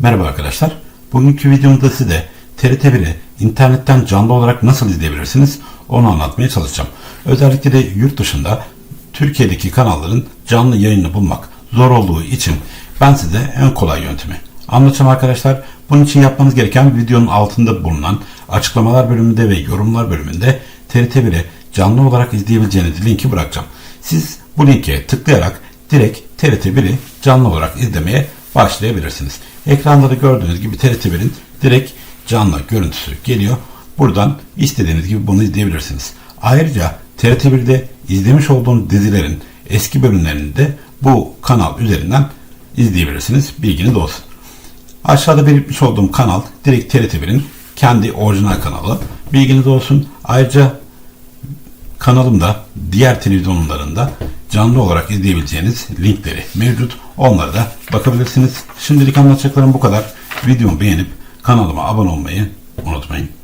Merhaba arkadaşlar. Bugünkü videomda size TRT 1'i internetten canlı olarak nasıl izleyebilirsiniz onu anlatmaya çalışacağım. Özellikle de yurt dışında Türkiye'deki kanalların canlı yayını bulmak zor olduğu için ben size en kolay yöntemi anlatacağım arkadaşlar. Bunun için yapmanız gereken videonun altında bulunan açıklamalar bölümünde ve yorumlar bölümünde TRT 1'i canlı olarak izleyebileceğiniz linki bırakacağım. Siz bu linke tıklayarak direkt TRT 1'i canlı olarak izlemeye başlayabilirsiniz. Ekranda da gördüğünüz gibi TRT 1'in direkt canlı görüntüsü geliyor. Buradan istediğiniz gibi bunu izleyebilirsiniz. Ayrıca TRT 1'de izlemiş olduğunuz dizilerin eski bölümlerini de bu kanal üzerinden izleyebilirsiniz. Bilginiz olsun. Aşağıda belirtmiş olduğum kanal direkt TRT 1'in kendi orijinal kanalı. Bilginiz olsun. Ayrıca kanalımda diğer televizyonlarında canlı olarak izleyebileceğiniz linkleri mevcut. Onlara da bakabilirsiniz. Şimdilik anlatacaklarım bu kadar. Videomu beğenip kanalıma abone olmayı unutmayın.